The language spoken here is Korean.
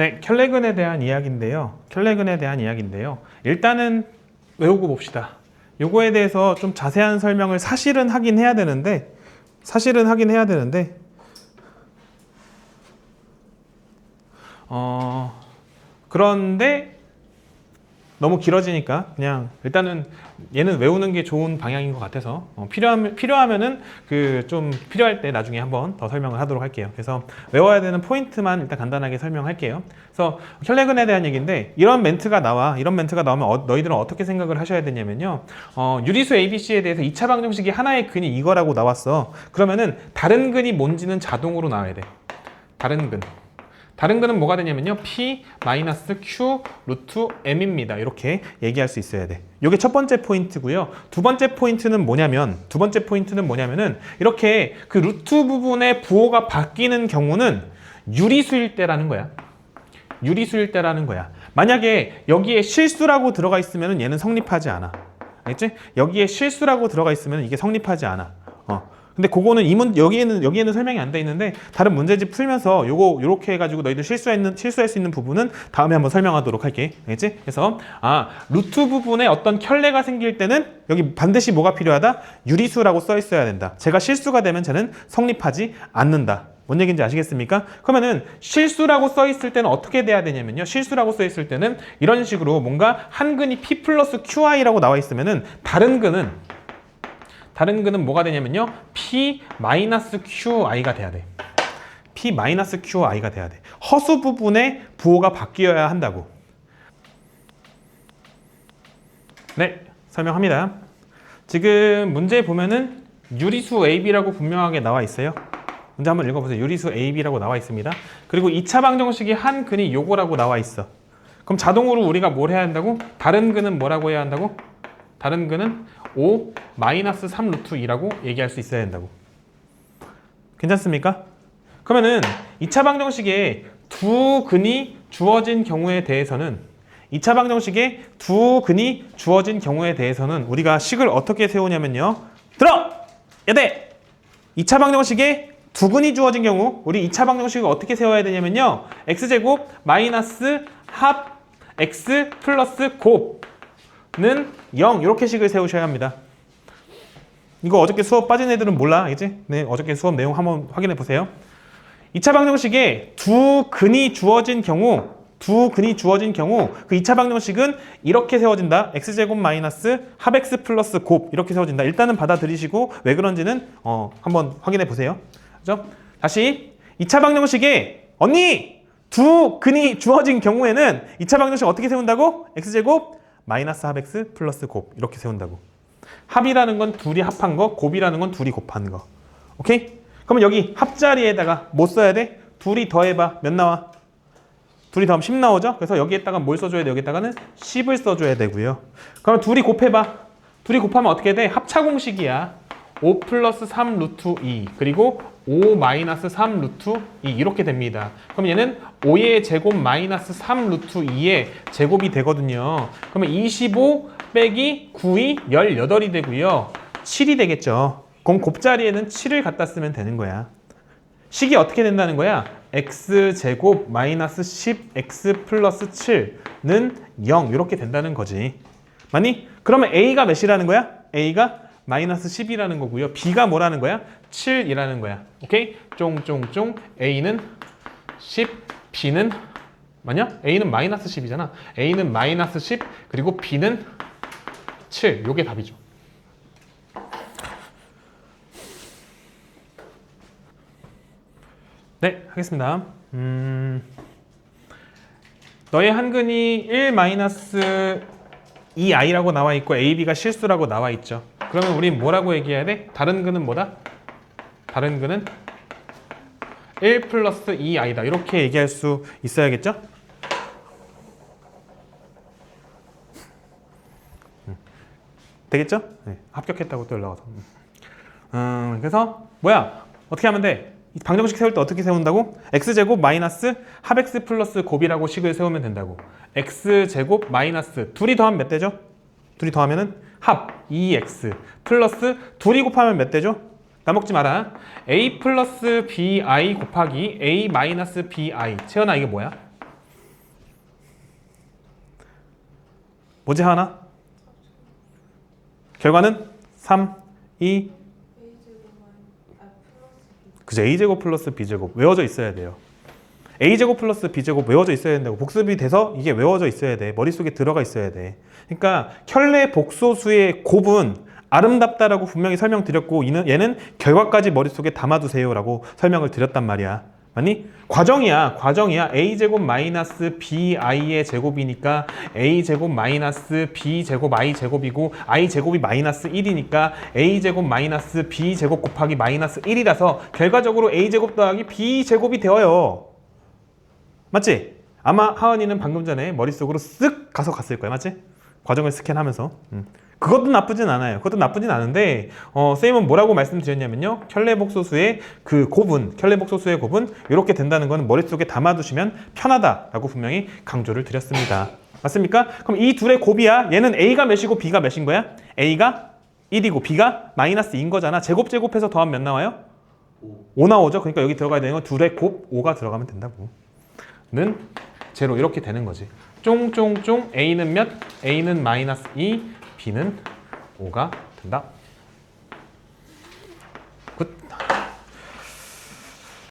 네, 켈레근에 대한 이야기인데요. 켈레근에 대한 이야기인데요. 일단은 외우고 봅시다. 요거에 대해서 좀 자세한 설명을 사실은 하긴 해야 되는데 사실은 하긴 해야 되는데 어 그런데 너무 길어지니까 그냥 일단은 얘는 외우는 게 좋은 방향인 것 같아서 어, 필요하면 필요하면은 그 좀 필요할 때 나중에 한번 더 설명을 하도록 할게요. 그래서 외워야 되는 포인트만 일단 간단하게 설명할게요. 그래서 혈레근에 대한 얘기인데 이런 멘트가 나와 이런 멘트가 나오면 어, 너희들은 어떻게 생각을 하셔야 되냐면요. 어, 유리수 ABC에 대해서 2차 방정식이 하나의 근이 이거라고 나왔어. 그러면은 다른 근이 뭔지는 자동으로 나와야 돼. 다른 근. 다른 거는 뭐가 되냐면요. P 마이너스 Q 루트 M입니다. 이렇게 얘기할 수 있어야 돼. 이게 첫 번째 포인트고요. 두 번째 포인트는 뭐냐면 두 번째 포인트는 뭐냐면은 이렇게 그 루트 부분의 부호가 바뀌는 경우는 유리수일 때라는 거야. 유리수일 때라는 거야. 만약에 여기에 실수라고 들어가 있으면 얘는 성립하지 않아. 알겠지? 여기에 실수라고 들어가 있으면 이게 성립하지 않아. 어. 근데 그거는 이문 여기에는 여기에는 설명이 안 돼 있는데 다른 문제집 풀면서 요거 요렇게 해가지고 너희들 실수했는 실수할 수 있는 부분은 다음에 한번 설명하도록 할게. 알겠지? 그래서 아 루트 부분에 어떤 켤레가 생길 때는 여기 반드시 뭐가 필요하다? 유리수라고 써 있어야 된다. 제가 실수가 되면 쟤는 성립하지 않는다. 뭔 얘기인지 아시겠습니까? 그러면은 실수라고 써 있을 때는 어떻게 돼야 되냐면요. 실수라고 써 있을 때는 이런 식으로 뭔가 한 근이 p 플러스 qi라고 나와 있으면은 다른 근은 다른 근은 뭐가 되냐면요. p 마이너스 qi가 돼야 돼. p 마이너스 qi가 돼야 돼. 허수 부분의 부호가 바뀌어야 한다고. 네, 설명합니다. 지금 문제 보면은 유리수 AB라고 분명하게 나와 있어요. 문제 한번 읽어보세요. 유리수 AB라고 나와 있습니다. 그리고 2차 방정식이 한 근이 요거라고 나와 있어. 그럼 자동으로 우리가 뭘 해야 한다고? 다른 근은 뭐라고 해야 한다고? 다른 근은 5 마이너스 3 루트 2라고 얘기할 수 있어야 된다고. 괜찮습니까? 그러면은 2차 방정식에 두 근이 주어진 경우에 대해서는 2차 방정식에 두 근이 주어진 경우에 대해서는 우리가 식을 어떻게 세우냐면요. 들어! 야대! 2차 방정식에 두 근이 주어진 경우 우리 2차 방정식을 어떻게 세워야 되냐면요. x제곱 마이너스 합 x 플러스 곱 는0 이렇게 식을 세우셔야 합니다. 이거 어저께 수업 빠진 애들은 몰라, 알겠지? 네, 어저께 수업 내용 한번 확인해 보세요. 2차 방정식에 두 근이 주어진 경우, 두 근이 주어진 경우 그 2차 방정식은 이렇게 세워진다. x제곱 마이너스 합 x 플러스 곱 이렇게 세워진다. 일단은 받아들이시고 왜 그런지는 어, 한번 확인해 보세요. 그죠? 다시 2차 방정식에 언니 두 근이 주어진 경우에는 2차 방정식 어떻게 세운다고? x제곱 마이너스 합 x 플러스 곱 이렇게 세운다고. 합이라는 건 둘이 합한 거, 곱이라는 건 둘이 곱한 거. 오케이? 그러면 여기 합자리에다가 뭐 써야 돼? 둘이 더해봐. 몇 나와? 둘이 더하면 10 나오죠? 그래서 여기에다가 뭘 써줘야 돼? 여기다가는 10을 써줘야 되고요. 그럼 둘이 곱해봐. 둘이 곱하면 어떻게 돼? 합차 공식이야. 5 플러스 3 루트 2 그리고 5 마이너스 3 루트 2 이렇게 됩니다. 그럼 얘는 5의 제곱 마이너스 3 루트 2의 제곱이 되거든요. 그러면 25 빼기 9이 18이 되고요. 7이 되겠죠. 그럼 곱자리에는 7을 갖다 쓰면 되는 거야. 식이 어떻게 된다는 거야? x 제곱 마이너스 10x 플러스 7는 0 이렇게 된다는 거지. 맞니? 그러면 a가 몇이라는 거야? a가 마이너스 10이라는 거고요. b가 뭐라는 거야? 7이라는 거야. 오케이? 쫑쫑쫑 a는 10, b는 맞냐? a는 마이너스 10이잖아. a는 마이너스 10 그리고 b는 7. 요게 답이죠. 네, 하겠습니다. 음, 너의 한근이 1 마이너스 2i라고 나와 있고 ab가 실수라고 나와 있죠. 그러면 우린 뭐라고 얘기해야 돼? 다른 근은 뭐다? 다른 근은 1 플러스 2i다. 이렇게 얘기할 수 있어야겠죠? 음, 되겠죠? 네, 합격했다고 또 연락 와서. 음. 음, 그래서 뭐야? 어떻게 하면 돼? 이 방정식 세울 때 어떻게 세운다고? x제곱 마이너스 합 x 플러스 곱이라고 식을 세우면 된다고. x제곱 마이너스 둘이 더하면 몇 되죠? 둘이 더하면은 합 e, 2x 플러스 둘이 곱하면 몇 대죠? 나먹지 마라. a 플러스 bi 곱하기 a 마이너스 bi. 채연아 이게 뭐야? 뭐지 하나? 결과는 3, 2. 그죠 a 제곱 플러스 b 제곱 외워져 있어야 돼요. A제곱 플러스 b제곱 외워져 있어야 된다고 복습이 돼서 이게 외워져 있어야 돼. 머릿속에 들어가 있어야 돼. 그러니까 켤레 복소수의 곱은 아름답다라고 분명히 설명드렸고 이는 얘는 결과까지 머릿속에 담아두세요 라고 설명을 드렸단 말이야. 맞니? 과정이야. 과정이야. a제곱 마이너스 bi의 제곱이니까 a제곱 마이너스 b제곱 i제곱이고 i제곱이 마이너스 1이니까 a제곱 마이너스 b제곱 곱하기 마이너스 1이라서 결과적으로 a제곱 더하기 b제곱이 되어요. 맞지? 아마 하은이는 방금 전에 머릿속으로 쓱 가서 갔을 거야. 맞지? 과정을 스캔하면서. 음. 그것도 나쁘진 않아요. 그것도 나쁘진 않은데 어, 쌤은 뭐라고 말씀드렸냐면요. 켤레복소수의 그 곱은 켤레복소수의 곱은 이렇게 된다는 거는 머릿속에 담아두시면 편하다라고 분명히 강조를 드렸습니다. 맞습니까? 그럼 이 둘의 곱이야. 얘는 a가 몇이고 b가 몇인 거야? a가 1이고 b가 마이너스 2인 거잖아. 제곱 제곱해서 더하면 몇 나와요? 5 나오죠. 그러니까 여기 들어가야 되는 건 둘의 곱 5가 들어가면 된다고. 는 제로 이렇게 되는 거지. 쫑쫑쫑 a는 몇? a는 마이너스 2, b는 5가 된다.